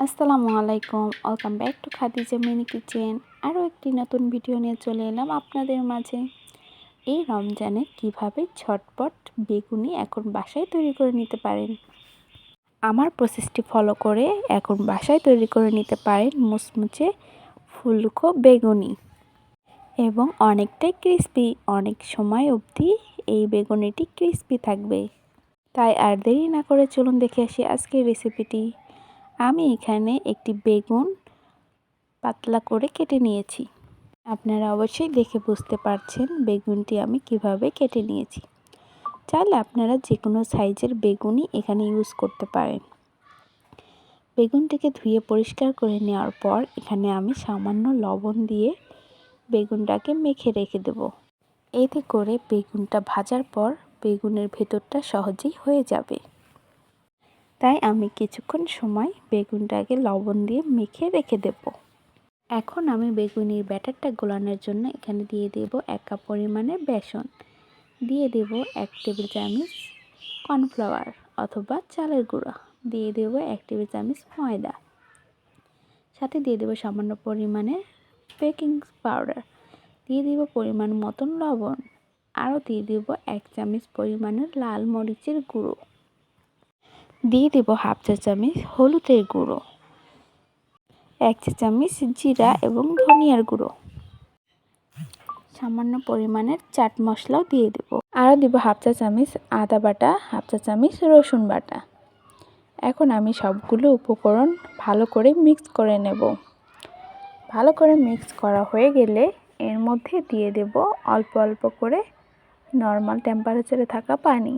আসসালামু আলাইকুম, welcome back to Khadija mini kitchen. আরও একটি নতুন ভিডিও নিয়ে চলে এলাম আপনাদের মাঝে। এই রমজানে কীভাবে ঝটপট বেগুনি এখন বাসায় তৈরি করে নিতে পারেন? আমার প্রসেসটি ফলো করে এখন বাসায় তৈরি করে নিতে পারেন মুচমুচে ফুলকো বেগুনি। এবং অনেকটাই ক্রিস্পি অনেক সময় অবধি এই বেগুনিটি ক্রিস্পি থাকবে। তাই আর দেরি না করে চলুন দেখে আসি আজকের রেসিপিটি আমি এখানে একটি বেগুন পাতলা করে কেটে নিয়েছি। আপনারা অবশ্যই দেখে বুঝতে পারছেন বেগুনটি আমি কীভাবে কেটে নিয়েছি। চাইলে আপনারা যে কোনো সাইজের বেগুনই এখানে ইউজ করতে পারেন। বেগুনটিকে ধুয়ে পরিষ্কার করে নেওয়ার পর এখানে আমি সামান্য লবণ দিয়ে বেগুনটাকে মেখে রেখে দেব। এতে করে বেগুনটা ভাজার পর বেগুনের ভেতরটা সহজেই হয়ে যাবে। তাই আমি কিছুক্ষণ সময় বেগুনটাকে লবণ দিয়ে মেখে রেখে দেব। এখন আমি বেগুনির ব্যাটারটা গোলানোর জন্য এখানে দিয়ে দেব এক কাপ পরিমাণে বেসন। দিয়ে দেব এক টেবিল চামচ কর্নফ্লাওয়ার অথবা চালের গুঁড়া। দিয়ে দেব এক টেবিল চামচ ময়দা। সাথে দিয়ে দেব সামান্য পরিমাণে বেকিং পাউডার। দিয়ে দেব পরিমাণ মতন লবণ। আরও দিয়ে দেব এক চামচ পরিমাণের লাল মরিচের গুঁড়ো। দিয়ে দেব হাফ চা চামচ হলুদের গুঁড়ো, এক চা চামচ জিরা এবং ধনিয়ার গুঁড়ো। সামান্য পরিমাণের চাট মশলাও দিয়ে দেব। আরও দেব হাফ চা চামচ আদা বাটা, হাফ চা চামচ রসুন বাটা। এখন আমি সবগুলো উপকরণ ভালো করে মিক্স করে নেব। ভালো করে মিক্স করা হয়ে গেলে এর মধ্যে দিয়ে দেব অল্প অল্প করে নর্মাল টেম্পারেচারে থাকা পানি।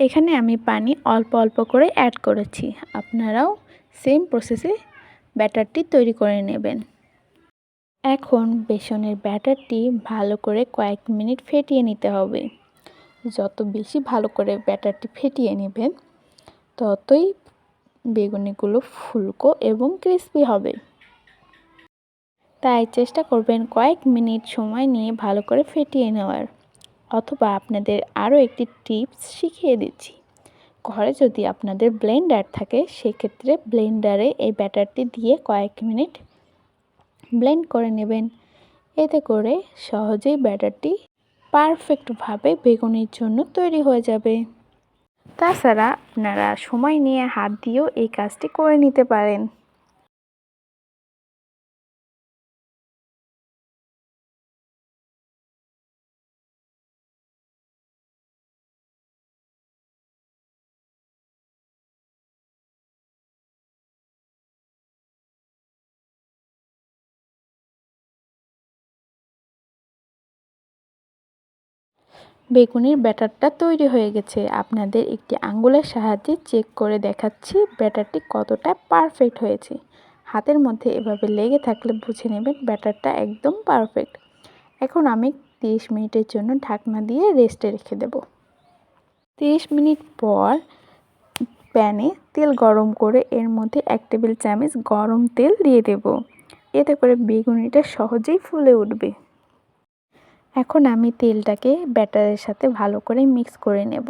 এখানে আমি পানি অল্প অল্প করে অ্যাড করেছি। আপনারাও সেম প্রসেসে ব্যাটারটি তৈরি করে নেবেন। এখন বেসনের ব্যাটারটি ভালো করে কয়েক মিনিট ফেটিয়ে নিতে হবে। যত বেশি ভালো করে ব্যাটারটি ফেটিয়ে নেবেন, ততই বেগুনিগুলো ফুলকো এবং ক্রিস্পি হবে। তাই চেষ্টা করবেন কয়েক মিনিট সময় নিয়ে ভালো করে ফেটিয়ে নেওয়ার। অথবা আপনাদের আরও একটি টিপস শিখিয়ে দিচ্ছি। ঘরে যদি আপনাদের ব্লেন্ডার থাকে, সেক্ষেত্রে ব্লেন্ডারে এই ব্যাটারটি দিয়ে কয়েক মিনিট ব্লেন্ড করে নেবেন। এতে করে সহজেই ব্যাটারটি পারফেক্টভাবে বেগুনির জন্য তৈরি হয়ে যাবে। তাছাড়া আপনারা সময় নিয়ে হাত দিয়েও এই কাজটি করে নিতে পারেন। বেগুনির ব্যাটারটা তৈরি হয়ে গেছে। আপনাদের একটি আঙ্গুলের সাহায্যে চেক করে দেখাচ্ছি ব্যাটারটি কতটা পারফেক্ট হয়েছে। হাতের মধ্যে এভাবে লেগে থাকলে বুঝে নেবেন ব্যাটারটা একদম পারফেক্ট। এখন আমি 30 মিনিটের জন্য ঢাকনা দিয়ে রেস্টে রেখে দেব। 30 মিনিট পর প্যানে তেল গরম করে এর মধ্যে এক টেবিল চামচ গরম তেল দিয়ে দেব। এতে করে বেগুনিটা সহজেই ফুলে উঠবে। এখন আমি তেলটাকে ব্যাটারের সাথে ভালো করে মিক্স করে নেব।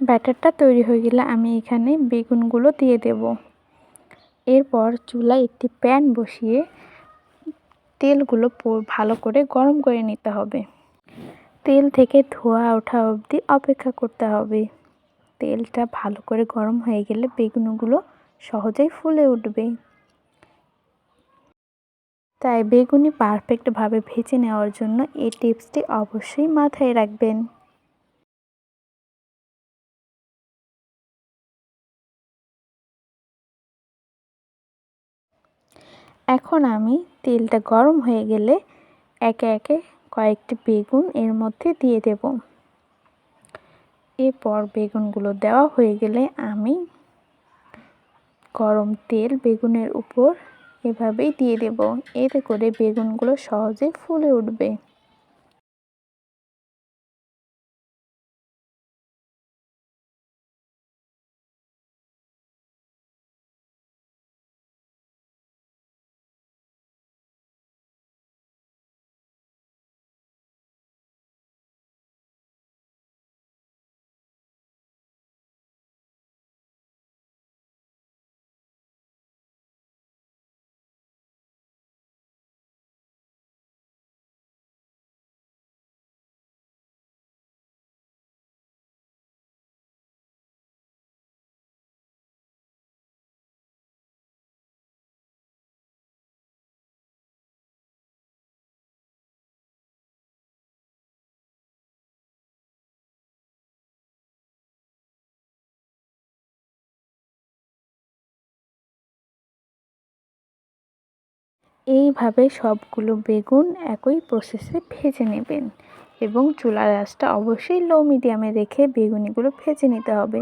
ব্যাটারটা তৈরি হয়ে গেলে আমি এখানে বেগুনগুলো দিয়ে দেব। এরপর চুলায় একটি প্যান বসিয়ে তেলগুলো ভালো করে গরম করে নিতে হবে। তেল থেকে ধোয়া ওঠা অবধি অপেক্ষা করতে হবে। তেলটা ভালো করে গরম হয়ে গেলে বেগুনগুলো সহজেই ফুলে উঠবে। তাই বেগুনি পারফেক্টভাবে ভেজে নেওয়ার জন্য এই টিপসটি অবশ্যই মাথায় রাখবেন। এখন আমি তেলটা গরম হয়ে গেলে একে একে কয়েকটি বেগুন এর মধ্যে দিয়ে দেব। এরপর বেগুনগুলো দেওয়া হয়ে গেলে আমি গরম তেল বেগুনের উপর এভাবেই দিয়ে দেব। এতে করে বেগুনগুলো সহজে ফুলে উঠবে। এইভাবে সবগুলো বেগুন একই প্রসেসে ভেজে নেবেন এবং চুলার আঁচটা অবশ্যই লো মিডিয়ামে রেখে বেগুনিগুলো ভেজে নিতে হবে।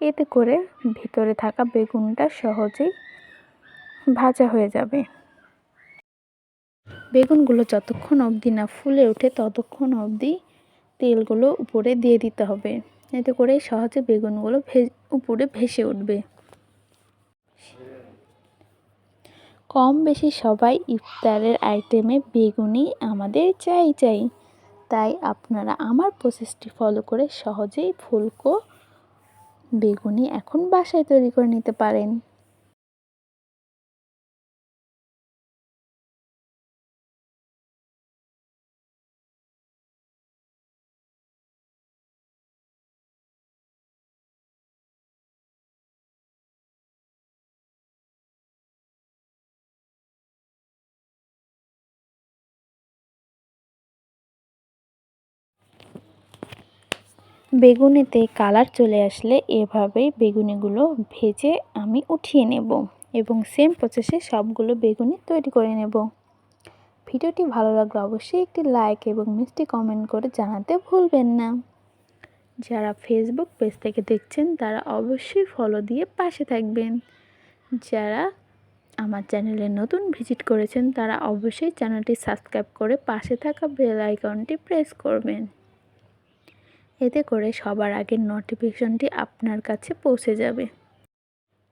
এতে করে ভিতরে থাকা বেগুনটা সহজেই ভাজা হয়ে যাবে। বেগুনগুলো যতক্ষণ অবধি না ফুলে ওঠে ততক্ষণ অবধি তেলগুলো উপরে দিয়ে দিতে হবে। এতে করে সহজে বেগুনগুলো ভে, উপরে ভেসে উঠবে। কম বেশি সবাই ইফতারের আইটেমে বেগুনি আমাদের চাই চাই। তাই আপনারা আমার প্রসেসটি ফলো করে সহজেই ফুলকো বেগুনি এখন বাসায় তৈরি করে নিতে পারেন। বেগুনিতে কালার চলে আসলে এভাবেই বেগুনিগুলো ভেজে আমি উঠিয়ে নেব এবং সেম প্রসেসে সবগুলো বেগুনি তৈরি করে নেব। ভিডিওটি ভালো লাগলে অবশ্যই একটি লাইক এবং মিষ্টি কমেন্ট করে জানাতে ভুলবেন না। যারা ফেসবুক পেজ থেকে দেখছেন, তারা অবশ্যই ফলো দিয়ে পাশে থাকবেন। যারা আমার চ্যানেলে নতুন ভিজিট করেছেন, তারা অবশ্যই চ্যানেলটি সাবস্ক্রাইব করে পাশে থাকা বেল আইকনটি প্রেস করবেন। এতে করে সবার আগে নোটিফিকেশনটি আপনার কাছে পৌঁছে যাবে।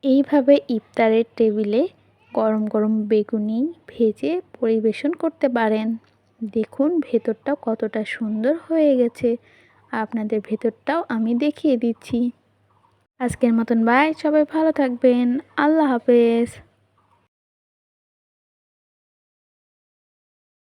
এইভাবে ইফতারের টেবিলে গরম গরম বেগুনি ভেজে পরিবেশন করতে পারেন। দেখুন ভেতরটাও কতটা সুন্দর হয়ে গেছে। আপনাদের ভেতরটাও আমি দেখিয়ে দিচ্ছি। আজকের মতন বাই সবাই ভালো থাকবেন। আল্লাহ হাফেজ।